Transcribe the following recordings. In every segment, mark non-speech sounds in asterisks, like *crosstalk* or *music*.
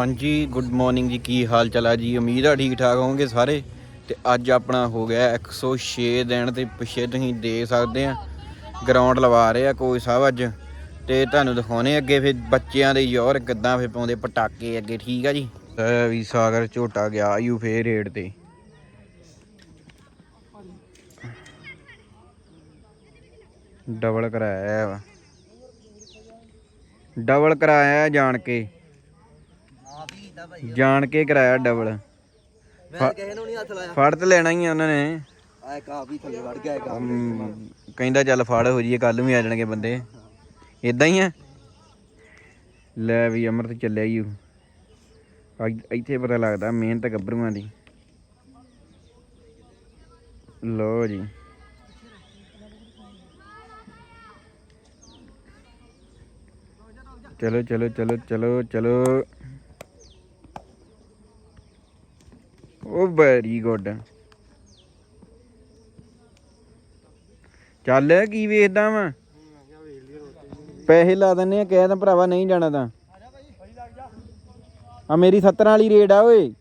ਹਾਂਜੀ good morning ਜੀ, ਕੀ ਹਾਲ ਚਾਲ ਆ ਜੀ? ਉਮੀਦ ਆ ਠੀਕ ਠਾਕ ਹੋਵੋਗੇ ਸਾਰੇ? ਤੇ ਅੱਜ ਆਪਣਾ ਹੋ ਗਿਆ 106 ਦਿਨ ਤੇ ਪਿੱਛੇ ਤੁਸੀਂ ਦੇ ਸਕਦੇ ਆ। ਗਰਾਊਂਡ ਲਵਾ ਰਹੇ ਆ ਕੋਈ ਸਾਹਿਬ ਅੱਜ। ਤੇ ਤੁਹਾਨੂੰ ਦਿਖਾਉਣੇ ਅੱਗੇ ਫਿਰ ਬੱਚਿਆਂ ਦੇ ਯੋਰ ਕਿੱਦਾਂ ਫਿਰ ਪਾਉਂਦੇ ਪਟਾਕੇ ਅੱਗੇ, ਠੀਕ ਆ ਜੀ? ਵੀ ਸਾਗਰ ਝੋਟਾ ਗਿਆ ਯੂ ਫੇਰ ਰੇਡ ਤੇ। ਡਬਲ ਕਰਾਇਆ ਵਾ। ਡਬਲ ਕਰਾਇਆ ਜਾਣ ਕੇ। ਕੀਤਾ ਭਾਈ ਜਾਣ ਕੇ ਕਰਾਇਆ ਡਬਲ ਮੈਂ ਕਿਸੇ ਨੂੰ ਨਹੀਂ ਹੱਥ ਲਾਇਆ। ਫੜ ਤੇ ਲੈਣਾ ਹੀ ਆ ਉਹਨਾਂ ਨੇ। ਆ ਇੱਕ ਆ ਵੀ ਥੱਲੇ ਵੜ ਗਿਆ ਇੱਕ ਆ ਵੀ। ਅਮ, ਕਹਿੰਦਾ ਚੱਲ ਫੜ ਹੋ ਜੀਏ ਕੱਲ ਨੂੰ ਵੀ ਆ ਜਾਣਗੇ ਬੰਦੇ। ਇਦਾਂ ਹੀ ਆ। ਲੈ ਵੀ ਅਮਰਤ ਚੱਲਿਆ ਹੀ ਇੱਥੇ ਪਤਾ ਲੱਗਦਾ ਮਿਹਨਤ ਗੱਭਰੂਆਂ ਦੀ। ਲੋ ਜੀ। ਚਲੋ ਚਲੋ ਚਲੋ ਚਲੋ ਚਲੋ। ਉਹ ਵੈਰੀ ਗੁੱਡ ਚੱਲ ਕੀ ਵੇਖਦਾ ਵਾ? ਪੈਸੇ ਲਾ ਦਿੰਨੇ ਆ, ਕਹਿ ਤਾਂ ਭਰਾਵਾ ਨਹੀਂ ਜਾਣਾ ਤਾਂ। ਆ ਮੇਰੀ 70 ਵਾਲੀ ਰੇਟ ਆ ਓਏ।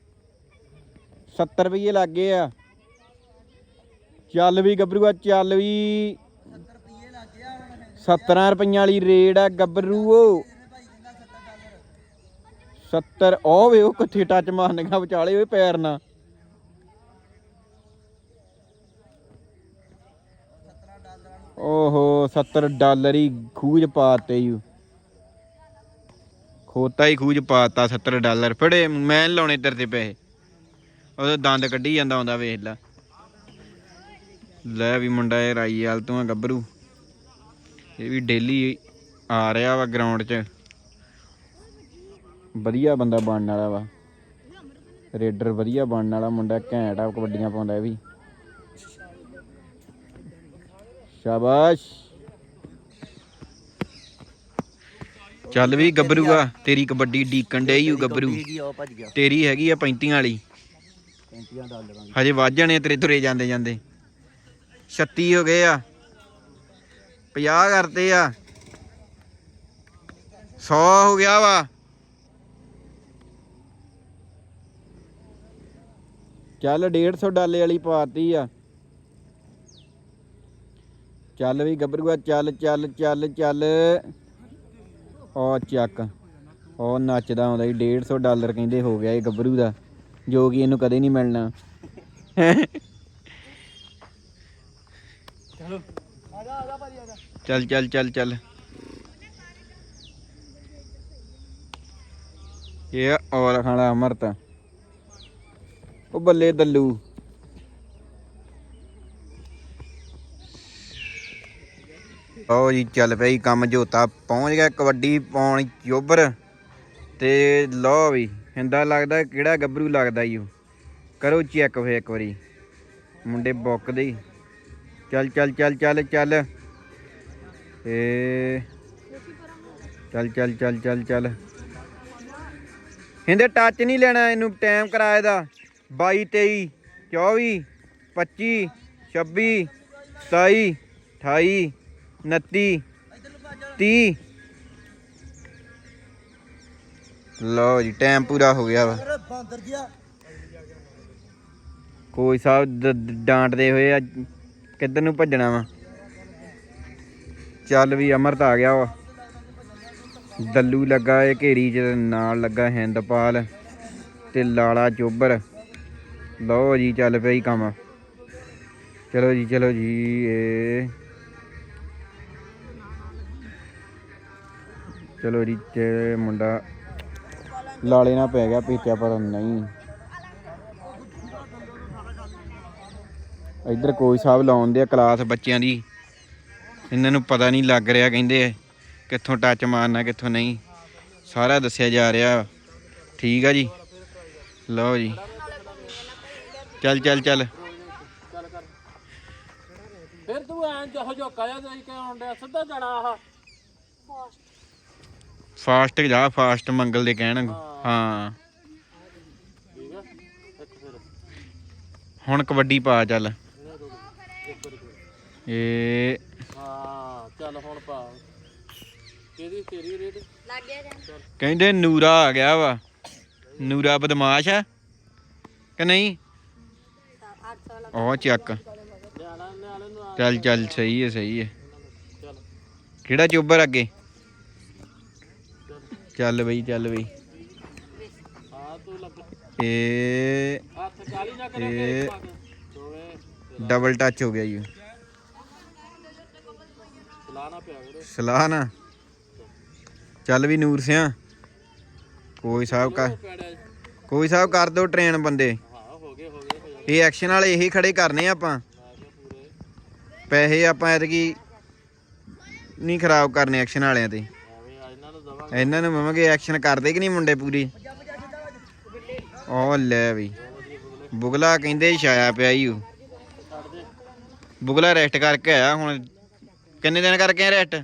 70 ਰੁਪਏ ਲੱਗ ਗਏ ਆ। ਚੱਲ ਵੀ ਗੱਭਰੂਆ ਚੱਲ ਵੀ। 70 ਰੁਪਈਆਂ ਵਾਲੀ ਰੇਟ ਆ ਗੱਭਰੂਓ 70 ਉਹ ਵੇ ਉਹ ਕਿੱਥੇ ਟੱਚ ਮਾਰਨਗਾ ਵਿਚਾਲੇ ਓਏ ਪੈਰ ਨਾਲ। ਓਹੋ 70 ਡਾਲਰ ਹੀ ਖੂਜ ਪਾਤੇ ਯੂ ਖੋਤਾ ਹੀ ਖੂਜ ਪਾਤਾ 70 ਡਾਲਰ। ਫੜੇ, ਮੈਂ ਲਾਉਣੇ ਤੇਰੇ ਤੇ ਪੈਸੇ। ਉਹਦਾ ਦੰਦ ਕੱਢੀ ਜਾਂਦਾ ਆਉਂਦਾ, ਵੇਖ ਲੈ। ਲੈ ਵੀ ਮੁੰਡਾ ਇਹ ਰਾਈ ਵਾਲ ਤੋਂ ਆ ਗੱਭਰੂ। ਇਹ ਵੀ ਡੇਲੀ ਆ ਰਿਹਾ ਵਾ ਗਰਾਊਂਡ 'ਚ। ਵਧੀਆ ਬੰਦਾ ਬਣਨ ਵਾਲਾ ਵਾ। ਰੇਡਰ ਵਧੀਆ ਬਣਨ ਵਾਲਾ ਮੁੰਡਾ, ਘੈਂਟ ਆ, ਕਬੱਡੀਆਂ ਪਾਉਂਦਾ ਇਹ ਵੀ। ਸ਼ਾਬਾਸ਼। ਚੱਲ ਵੀ ਗੱਭਰੂਆ ਤੇਰੀ ਕਬੱਡੀ ਡੀਕਣ ਡੇ ਯੂ ਗੱਭਰੂ। ਹੈਗੀ ਆ ਉਹ ਭੱਜ ਗਿਆ। ਤੇਰੀ ਹੈਗੀ ਆ 35 ਵਾਲੀ। 35 ਡਾਲਰਾਂ ਦੀ ਹਜੇ ਵੱਧ ਜਾਣੇ ਆ ਤੇਰੇ ਤੁਰੇ ਜਾਂਦੇ ਜਾਂਦੇ। 36 ਹੋ ਗਏ ਆ। 50 ਕਰਤੇ ਆ। 100 ਹੋ ਗਿਆ ਵਾ। ਚੱਲ 150 ਡਾਲੇ ਵਾਲੀ ਪਾਤੀ ਆ। ਚੱਲ ਵੀ ਗੱਭਰੂਆ ਚੱਲ ਚੱਲ ਚੱਲ ਚੱਲ। ਉਹ ਚੱਕ ਉਹ ਨੱਚਦਾ ਆਉਂਦਾ ਜੀ 150 ਡਾਲਰ ਕਹਿੰਦੇ ਹੋ ਗਿਆ ਇਹ ਗੱਭਰੂ ਦਾ ਜੋ ਕਿ ਇਹਨੂੰ ਕਦੇ ਨਹੀਂ ਮਿਲਣਾ। ਚਲੋ। ਆ ਜਾ ਆ ਜਾ ਭਾਜੀ ਆ ਜਾ ਚੱਲ ਚੱਲ ਚੱਲ ਚੱਲ। ਇਹ ਔਰ ਖਾਣਾ ਅਮਰਤ। ਉਹ ਬੱਲੇ ਦੱਲੂ। ਉਹ ਜੀ, ਚੱਲ ਪਈ ਕੰਮ ਜੋਤਾ, ਪਹੁੰਚ ਗਿਆ ਕਬੱਡੀ ਪਾਉਣ ਚੋਬਰ ਤੇ ਲਓ ਵੀ ਹਿੰਦਾ ਲੱਗਦਾ ਕਿਹੜਾ ਗੱਭਰੂ ਲੱਗਦਾ ਈ ਉਹ ਕਰੋ ਚੈੱਕ ਫੇ ਇੱਕ ਵਾਰੀ। ਮੁੰਡੇ ਬੁੱਕਦੇ ਈ। ਚੱਲ ਚੱਲ ਚੱਲ ਚੱਲ ਚੱਲ। ਏ ਚੱਲ ਚੱਲ ਚੱਲ ਚੱਲ ਚੱਲ। ਹਿੰਦੇ ਟੱਚ ਨਹੀਂ ਲੈਣਾ ਇਹਨੂੰ ਟਾਈਮ ਕਰਾਏ ਦਾ। 22 23 24 25 26 27 28 29 30 ਲਓ ਜੀ ਟਾਈਮ ਪੂਰਾ ਹੋ ਗਿਆ ਵਾ। ਬਾਂਦਰ ਗਿਆ ਕੋਈ ਸਾਹਿਬ ਡਾਂਟਦੇ ਹੋਏ ਆ ਕਿੱਧਰ ਨੂੰ ਭੱਜਣਾ ਵਾ? ਚੱਲ ਵੀ ਅਮਰਤ ਆ ਗਿਆ ਵਾ। ਦੱਲੂ ਲੱਗਾ ਏ ਘੇਰੀ ਚ ਨਾਲ ਲੱਗਾ ਹਿੰਦਪਾਲ ਤੇ ਲਾਲਾ ਚੋਬਰ। ਲਓ ਜੀ ਚੱਲ ਪਿਆ ਹੀ ਕੰਮ। ਚਲੋ ਜੀ ਚਲੋ ਜੀ ਏ ਚਲੋ ਜੀ ਤੇ ਮੁੰਡਾ ਲਾਲੇ ਨਾਲ ਪੈ ਗਿਆ ਪੀਤਿਆ ਪਰ ਨਹੀਂ। ਇੱਧਰ ਕੋਈ ਸਾਹਿਬ ਲਾਉਂਦੇ ਆ ਕਲਾਸ ਬੱਚਿਆਂ ਦੀ। ਇਹਨਾਂ ਨੂੰ ਪਤਾ ਨਹੀਂ ਲੱਗ ਰਿਹਾ ਕਹਿੰਦੇ ਕਿੱਥੋਂ ਟੱਚ ਮਾਰਨਾ ਕਿੱਥੋਂ ਨਹੀਂ। ਸਾਰਾ ਦੱਸਿਆ ਜਾ ਰਿਹਾ। ਠੀਕ ਆ ਜੀ। ਲਓ ਜੀ। ਚੱਲ ਚੱਲ ਚੱਲ। ਫਿਰ ਤੂੰ ਐਂ ਜਿਹੋ ਜੋ ਕਹਿਆ ਤੇ ਕਿ ਆਉਂਦਾ ਸਿੱਧਾ ਜਾਣਾ ਆਹ। ਫਾਸਟ ਜਾ ਫਾਸਟ ਮੰਗਲ ਦੇ ਕਹਿਣ। ਹਾਂ। ਠੀਕ ਆ। ਇੱਕ ਫਿਰ। ਹੁਣ ਕਬੱਡੀ ਪਾ ਚੱਲ। ਇਹ ਹਾਂ ਚੱਲ ਹੁਣ ਪਾ। ਕਿਹਦੀ ਤੇਰੀ ਰੇਟ? ਕਹਿੰਦੇ ਨੂਰਾ ਆ ਗਿਆ ਵਾ। ਨੂਰਾ ਬਦਮਾਸ਼ ਆ। ਕਿ ਨਹੀਂ? ਉਹ ਚੱਕ। ਚੱਲ ਚੱਲ ਸਹੀ ਹੈ ਸਹੀ ਹੈ। ਚੱਲ। ਕਿਹੜਾ ਚੋਬਰ ਅੱਗੇ? ਚੱਲ ਬਈ ਚੱਲ ਬਈ। ਇਹ ਇਹ- ਡਬਲ ਟੱਚ ਹੋ ਗਿਆ ਜੀ। ਚਲਾਣਾ ਪਿਆ ਵੀਰੇ ਸਲਾਹ ਨਾ। ਚੱਲ ਵੀ ਨੂਰ ਸਿਆ। ਕੋਈ ਸਾਹਿਬ ਕਰ, ਕੋਈ ਸਾਹਿਬ ਕਰ ਦੋ ਟ੍ਰੇਨ ਬੰਦੇ। ਇਹ ਐਕਸ਼ਨ ਵਾਲੇ ਇਹੀ ਖੜੇ ਕਰਨੇ ਆਪਾਂ। ਪੈਸੇ ਆਪਾਂ ਐਤਕੀ ਨਹੀਂ ਖਰਾਬ ਕਰਨੇ ਐਕਸ਼ਨ ਵਾਲਿਆਂ ਤੇ। ਇਹਨਾਂ ਨੂੰ ਦਵਾਂਗੇ ਇਹਨਾਂ ਐਕਸ਼ਨ ਕਰਦੇ ਕਿ ਨਹੀਂ ਮੁੰਡੇ ਪੂਰੀ? ਉਹ ਲੈ ਵੀ। ਬੁਗਲਾ ਕਹਿੰਦੇ ਛਾਇਆ ਪਿਆ ਈ ਉਹ ਬੁਗਲਾ ਰੈਸਟ ਕਰਕੇ ਆਇਆ, ਹੁਣ ਕਿੰਨੇ ਦਿਨ ਕਰਕੇ ਆ ਰੈਸਟ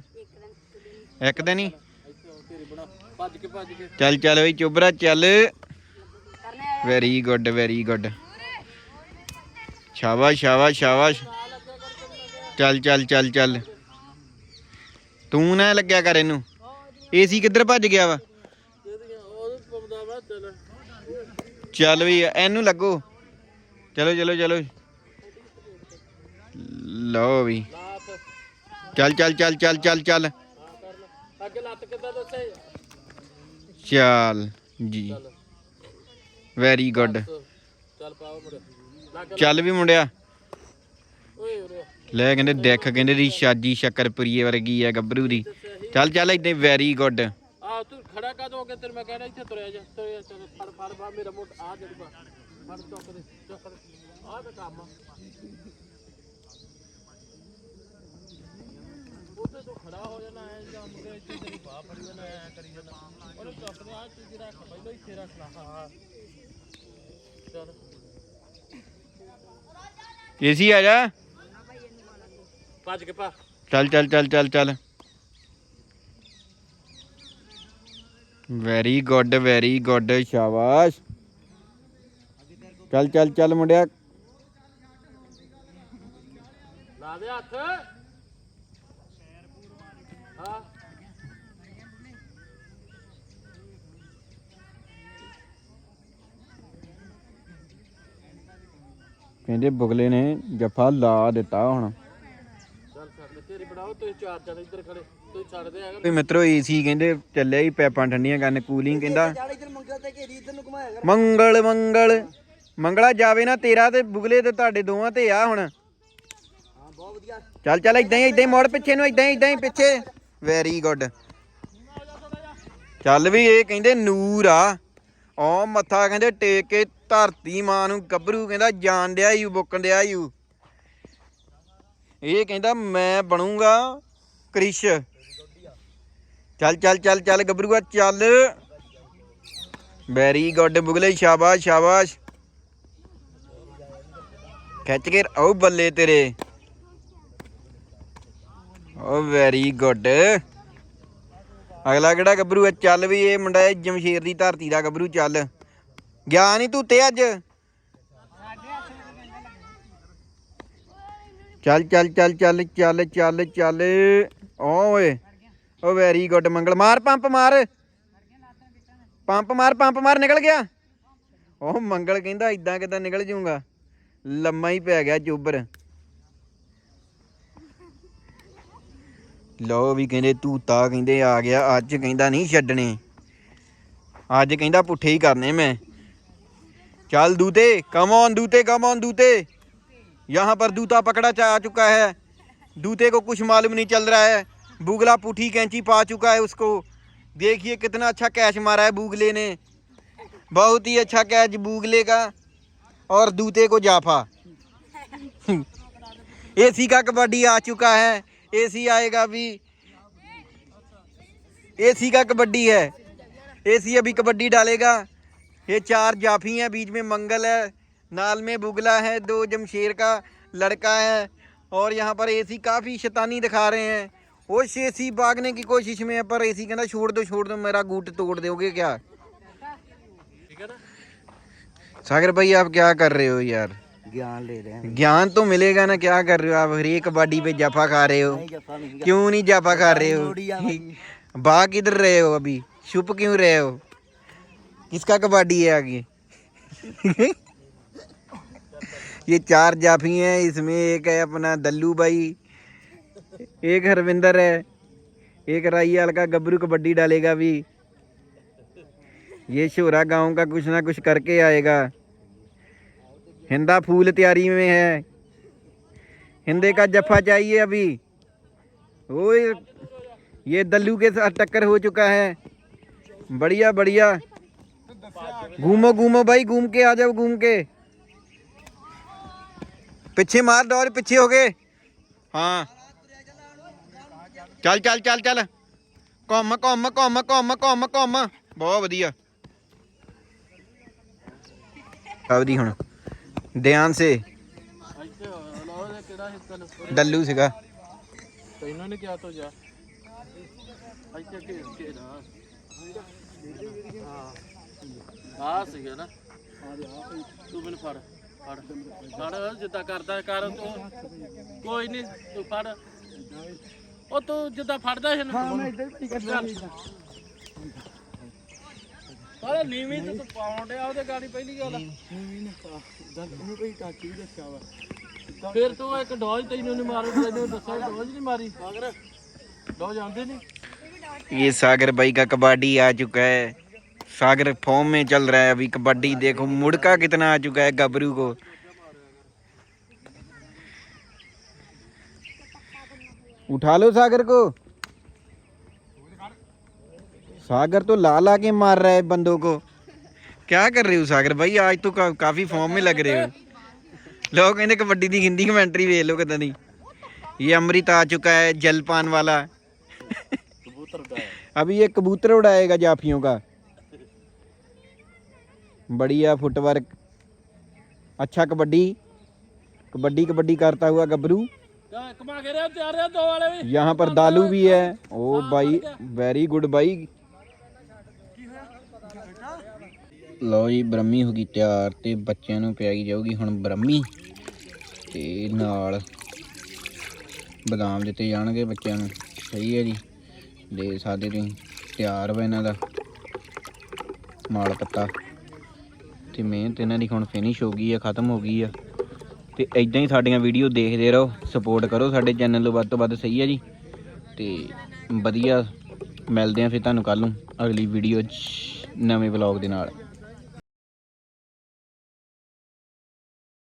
ਇੱਕ ਦਿਨ ਹੀ। ਚੱਲ ਚੱਲ ਬਈ ਚੁੱਬਰਾ ਚੱਲ। ਵੈਰੀ ਗੁੱਡ ਵੈਰੀ ਗੁੱਡ ਸ਼ਾਬਾਸ਼ ਸ਼ਾਬਾਸ਼ ਸ਼ਾਬਾਸ਼। ਚੱਲ ਚੱਲ ਚੱਲ ਚੱਲ। ਤੂੰ ਨਾ ਲੱਗਿਆ ਕਰ ਇਹਨੂੰ। ਏਸੀ ਕਿੱਧਰ ਭੱਜ ਗਿਆ ਵਾ? ਚੱਲ ਵੀ ਇਹਨੂੰ ਲੱਗੋ। ਚਲੋ ਚਲੋ ਚਲੋ। ਲਓ ਵੀ। ਚੱਲ ਚੱਲ ਚੱਲ ਚੱਲ ਚੱਲ ਚੱਲ। ਅੱਗੇ ਲੱਤ ਕਿੱਦਾਂ ਦੱਸੇ ਚੱਲ ਜੀ। ਵੈਰੀ ਗੁੱਡ ਚੱਲ ਪਾਓ ਮੁੰਡੇ ਚੱਲ ਵੀ ਮੁੰਡਿਆ। ਲੈ ਕਹਿੰਦੇ ਦੇਖ, ਕਹਿੰਦੇ ਦੀ ਸ਼ਾਜੀ ਸ਼ੱਕਰਪੁਰੀਏ ਵਰਗੀ ਆ, ਗੱਭਰੂ ਦੀ। ਚੱਲ ਚੱਲ ਇਦਾਂ ਵੈਰੀ ਗੁੱਡ ਆ ਤੂੰ ਖੜਾ ਕਾ ਹੋ ਕੇ ਤੇਰੇ ਮੈਂ ਕਹਿਣਾ ਇੱਥੇ ਤੁਰਿਆ ਜਾ ਤੁਰਿਆ ਚੱਲ ਫੜ ਫੜ ਫੜ ਮੇਰਾ ਮੋਟ ਆ ਜਿਹੜੀ ਬਾ। ਫੜ ਚੁੱਕ ਦੇ ਚੁੱਕ ਦੇ। ਆ ਤਾਂ ਕੰਮ ਆ। ਉੱਥੇ ਤੂੰ ਖੜਾ ਹੋ ਜਾਣਾ ਐ ਜਾਂ ਮੁੰਡੇ ਇੱਥੇ ਤੇਰੀ ਬਾਹ ਫੜੀ ਜਾਣਾ ਐ ਕਰੀ ਜਾਣਾ। ਉਹਨੂੰ ਚੁੱਕ ਦੇ ਆ ਚੀਜ਼ ਰੱਖ ਪਹਿਲਾਂ ਇੱਥੇ ਰੱਖ ਲਾ ਹਾਂ ਚੱਲ। ਏਸੀ ਆ ਜਾ। ਭੱਜ ਕੇ ਪਾ ਚੱਲ ਚੱਲ ਚੱਲ ਚੱਲ ਚੱਲ। ਵੈਰੀ ਗੁੱਡ ਵੈਰੀ ਗੁੱਡ ਸ਼ਾਬਾਸ਼ ਚੱਲ ਚੱਲ ਚੱਲ ਮੁੰਡਿਆ। ਲਾ ਦੇ ਹੱਥ। ਹਾਂ। ਕਹਿੰਦੇ ਬੁਗਲੇ ਨੇ ਜੱਫਾ ਲਾ ਦਿੱਤਾ ਹੁਣ। ਚੱਲ ਛੱਡ ਤੇਰੀ ਬਣਾਓ ਤੁਸੀਂ ਚਾਰ ਜਣੇ ਇੱਧਰ ਖੜੇ। ਵੀ ਮਿੱਤਰੋ ਏਸੀ ਕਹਿੰਦੇ ਚੱਲਿਆ ਹੀ ਪੈਪਾਂ ਠੰਡੀਆਂ ਕਰਨ ਕੂਲਿੰਗ ਕਹਿੰਦਾ। ਮੰਗਲ ਮੰਗਲ। ਮੰਗਲ ਜਾਵੇ ਨਾ ਤੇਰਾ ਤੇ ਬੁਗਲੇ ਤੇ ਤੁਹਾਡੇ ਦੋਵਾਂ ਤੇ ਆ ਹੁਣ। ਹਾਂ ਬਹੁਤ ਵਧੀਆ। ਚੱਲ ਚੱਲ ਇਦਾਂ ਹੀ ਇਦਾਂ ਹੀ ਮੋੜ ਪਿੱਛੇ ਨੂੰ ਇਦਾਂ ਹੀ ਇਦਾਂ ਹੀ ਪਿੱਛੇ। ਵੈਰੀ ਗੁੱਡ ਚੱਲ ਵੀ ਇਹ ਕਹਿੰਦੇ ਨੂਰ ਆ। ਉਹ ਮੱਥਾ ਕਹਿੰਦੇ ਟੇਕ ਕੇ ਧਰਤੀ ਮਾਂ ਨੂੰ ਗੱਭਰੂ ਕਹਿੰਦਾ ਜਾਣ ਡਿਆ ਯੂ ਬੁੱਕਣ ਡਿਆ ਯੂ ਇਹ ਕਹਿੰਦਾ ਮੈਂ ਬਣੂੰਗਾ ਕ੍ਰਿਸ਼। ਚੱਲ ਚੱਲ ਚੱਲ ਚੱਲ ਗੱਭਰੂਆ ਚੱਲ। ਵੈਰੀ ਗੁੱਡ ਬੁਗਲੇ ਸ਼ਾਬਾਸ਼ ਸ਼ਾਬਾਸ਼। ਖਿੱਚ ਕੇ ਉਹ ਬੱਲੇ ਤੇਰੇ। ਓ ਵੈਰੀ ਗੁੱਡ ਅਗਲਾ ਕਿਹੜਾ ਗੱਭਰੂ ਹੈ ਚੱਲ ਵੀ ਇਹ ਮੁੰਡਾ ਇਹ ਜਮਸ਼ੇਰ ਦੀ ਧਰਤੀ ਦਾ ਗੱਭਰੂ, ਚੱਲ। ਗਿਆ ਨਹੀਂ ਤੂੰ ਤੇ ਅੱਜ? ਚੱਲ ਚੱਲ ਚੱਲ ਚੱਲ ਚੱਲ ਚੱਲ ਚੱਲ, ਓਏ। ਉਹ ਵੈਰੀ ਗੁੱਡ ਮੰਗਲ, ਮਾਰ ਪੰਪ ਮਾਰ। ਪੰਪ ਮਾਰ ਪੰਪ ਮਾਰ, ਨਿਕਲ ਗਿਆ। ਉਹ ਮੰਗਲ ਕਹਿੰਦਾ ਇਦਾਂ ਕਿਦਾਂ ਨਿਕਲ ਜਾਊਗਾ। ਲੰਮਾ ਹੀ ਪੈ ਗਿਆ ਜੋਬਰ ਲੋ ਵੀ ਕਹਿੰਦੇ ਤੂੰ ਤਾਂ ਕਹਿੰਦੇ ਆ ਗਿਆ, ਅੱਜ ਕਹਿੰਦਾ ਨਹੀਂ ਛੱਡਣੇ। ਅੱਜ ਕਹਿੰਦਾ ਪੁੱਠੇ ਹੀ ਕਰਨੇ ਮੈਂ। ਚੱਲ ਦੂਤੇ ਕਮ ਔਨ ਦੂਤੇ ਕਮ ਔਨ ਦੂਤੇ। ਯਹਾਂ ਪਰ ਦੂਤਾ ਪਕੜਾ ਚਾ ਚੁੱਕਾ ਹੈ। ਦੂਤੇ ਕੋ ਕੁਛ ਮਾਲੂਮ ਨਹੀਂ ਚੱਲ ਰਹਾ ਹੈ। बुगला पुठी कैंची पा चुका है उसको। देखिए कितना अच्छा कैच मारा है बुगले ने। बहुत ही अच्छा कैच बुगले का और दूते को जाफा। एसी का कबड्डी आ चुका है। एसी आएगा भी। एसी का कबड्डी है। एसी अभी कबड्डी डालेगा। ये चार जाफी हैं, बीच में मंगल है, नाल में बुगला है, दो जमशेर का लड़का है और यहाँ पर एसी काफ़ी शैतानी दिखा रहे हैं। वो एसी भागने की कोशिश में है पर एसी कहना छोड़ दो छोड़ दो मेरा गुट तोड़ दोगे क्या? सागर भाई आप क्या कर रहे हो यार? ज्ञान ले रहे हैं। ज्ञान तो मिलेगा ना क्या कर रहे हो आप? हर एक बॉडी पे जाफा खा रहे हो। क्यों नहीं जाफा खा रहे हो? भाग किधर रहे हो अभी? छुप क्यों रहे हो? किसका कबाडी है आगे? *laughs* ये चार जाफी हैं इसमें एक है अपना दल्लू भाई। *laughs* एक हरविंदर है, एक राइयाल का गबरू कबड्डी डालेगा भी। ये शोरा गाँव का कुछ ना कुछ करके आएगा। हिंदा फूल तैयारी में है। हिंदे का जफा चाहिए अभी। वो ये दल्लू के साथ टक्कर हो चुका है। बढ़िया बढ़िया। घूमो घूमो भाई, घूम के आ जाओ, घूम के। पीछे मार दौड़ पीछे हो गए। हाँ। ਚੱਲ ਚੱਲ ਚੱਲ ਚੱਲ। ਘੁੰਮ ਘੁੰਮ ਘੁੰਮ ਘੁੰਮ ਘੁੰਮ ਘੁੰਮ। ਬਹੁਤ ਵਧੀਆ। ਆਵਦੀ ਹੁਣ। ਧਿਆਨ ਸੇ। ਡੱਲੂ ਸੀਗਾ। ਤੈਨੂੰ ਨੇ ਕਿਹਾ ਤੋ ਜਾ। ਇੱਥੇ ਘੇਰ ਘੇਰ ਆ ਆ ਸੀਗਾ ਨਾ। ਤੂੰ ਮੈਨੂੰ ਫੜ ਫੜ। ਫੜ, ਜਿੱਦਾਂ ਕਰਦਾ ਕਰ ਤੂੰ। ਕੋਈ ਨਹੀਂ ਤੂੰ ਫੜ। ਉਹ ਤੂੰ ਜਿੱਦਾਂ ਫੜਦਾ ਸੀ ਨਾ ਹਾਂ ਮੈਂ ਇੱਧਰ ਵੀ ਕਰਦਾ ਸਾਰਾ ਨੀਵੀਂ ਤੇ ਤੂੰ ਪਾਉਣ ਡਿਆ ਉਹਦੇ ਗਾੜੀ ਪਹਿਲੀ ਗੱਲ ਨੀਵੀਂ ਨੇ ਪਾ ਉਹਨੂੰ ਕੋਈ ਟੱਚ ਵੀ ਦੱਸਿਆ ਵਾ ਫਿਰ ਤੂੰ ਇੱਕ ਡੋਜ ਤੈਨੂੰ ਨਹੀਂ ਮਾਰੂ ਤੈਨੂੰ ਦੱਸਿਆ ਡੋਜ ਨਹੀਂ ਮਾਰੀ ਮਗਰ ਡੋਜ ਆਉਂਦੇ ਨਹੀਂ ये सागर भाई का कबड्डी आ चुका है सागर फॉर्म में चल रहा है अभी कबड्डी देखो मुड़का कितना आ चुका है गबरू को उठा लो सागर को। सागर तो ला ला के मार रहा है बंदों को। क्या कर रहे हो सागर भाई? आज तो का, काफ़ी फॉर्म में लग रहे हो। लोग कहते कबड्डी की हिंदी कमेंट्री वे लो कदा नहीं ये अमृत आ चुका है जलपान वाला। अभी ये कबूतर उड़ाएगा जाफियों का। बढ़िया फुटवर्क अच्छा कबड्डी। कबड्डी कबड्डी करता हुआ गबरू। ਕਮਾ ਕੇ ਰਿਹਾ ਤਿਆਰ ਰਿਹਾ ਦੋ ਵਾਲੇ ਵੀ यहाँ पर दालू भी है ओ भाई वेरी गुड भाई ਲਓ ਜੀ ਬ੍ਰਹਮੀ ਹੋ ਗਈ ਤਿਆਰ ਤੇ ਬੱਚਿਆਂ ਨੂੰ ਪਿਆਈ ਜਾਊਗੀ ਹੁਣ ਬ੍ਰਹਮੀ ਤੇ ਨਾਲ ਬਦਾਮ ਦਿੱਤੇ ਜਾਣਗੇ ਬੱਚਿਆਂ ਨੂੰ ਸਹੀ ਹੈ ਜੀ ਦੇ ਸਕਦੇ ਤੁਸੀਂ ਤਿਆਰ ਵਾ ਇਹਨਾਂ ਦਾ ਮਾਲ ਪੱਤਾ ਤੇ ਮਿਹਨਤ ਇਹਨਾਂ ਦੀ ਹੁਣ ਫਿਨਿਸ਼ ਹੋ ਗਈ ਆ ਖਤਮ ਹੋ ਗਈ ਆ ਤੇ ਇਦਾਂ ਹੀ ਸਾਡੀਆਂ ਵੀਡੀਓ ਦੇਖਦੇ ਰਹੋ ਸਪੋਰਟ ਕਰੋ ਸਾਡੇ ਚੈਨਲ ਨੂੰ, ਵੱਧ ਤੋਂ ਵੱਧ ਸਹੀ ਹੈ ਜੀ। ਤੇ ਵਧੀਆ, ਮਿਲਦੇ ਆ ਫਿਰ ਤੁਹਾਨੂੰ ਕੱਲ ਨੂੰ ਅਗਲੀ ਵੀਡੀਓ 'ਚ ਨਵੇਂ ਵਲੌਗ ਦੇ ਨਾਲ।